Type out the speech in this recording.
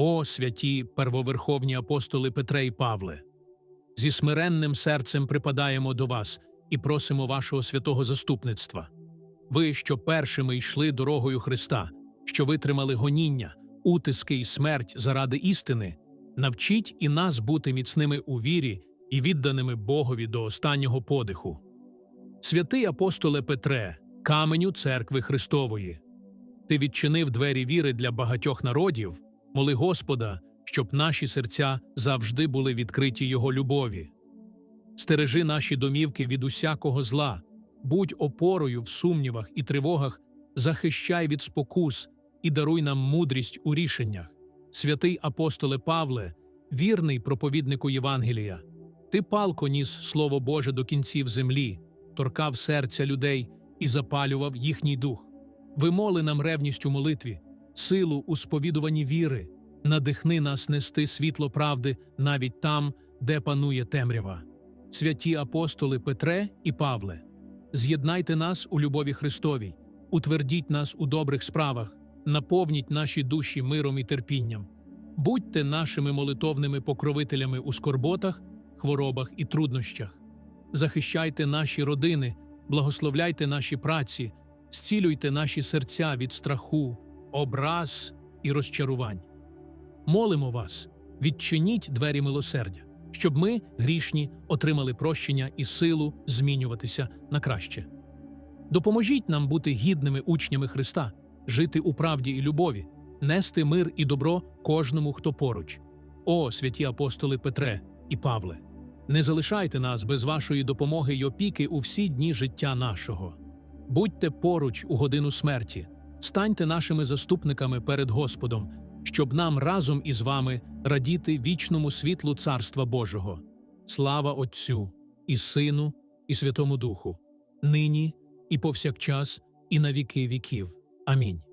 О, святі первоверховні апостоли Петре і Павле! Зі смиренним серцем припадаємо до вас і просимо вашого святого заступництва. Ви, що першими йшли дорогою Христа, що витримали гоніння, утиски і смерть заради істини, навчіть і нас бути міцними у вірі і відданими Богові до останнього подиху. Святий апостоле Петре, каменю церкви Христової, ти відчинив двері віри для багатьох народів, моли Господа, щоб наші серця завжди були відкриті Його любові. Стережи наші домівки від усякого зла, будь опорою в сумнівах і тривогах, захищай від спокус і даруй нам мудрість у рішеннях. Святий апостоле Павле, вірний проповіднику Євангелія, ти палко ніс Слово Боже до кінців землі, торкав серця людей і запалював їхній дух. Вимоли нам ревність у молитві, силу у сповідуванні віри, надихни нас нести світло правди навіть там, де панує темрява. Святі апостоли Петре і Павле, з'єднайте нас у любові Христовій, утвердіть нас у добрих справах, наповніть наші душі миром і терпінням. Будьте нашими молитовними покровителями у скорботах, хворобах і труднощах. Захищайте наші родини, благословляйте наші праці, зцілюйте наші серця від страху, образ і розчарувань. Молимо вас, відчиніть двері милосердя, щоб ми, грішні, отримали прощення і силу змінюватися на краще. Допоможіть нам бути гідними учнями Христа, жити у правді і любові, нести мир і добро кожному, хто поруч. О, святі апостоли Петре і Павле! Не залишайте нас без вашої допомоги й опіки у всі дні життя нашого. Будьте поруч у годину смерті, станьте нашими заступниками перед Господом, щоб нам разом із вами радіти вічному світлу Царства Божого. Слава Отцю і Сину, і Святому Духу, нині і повсякчас, і на віки віків. Амінь.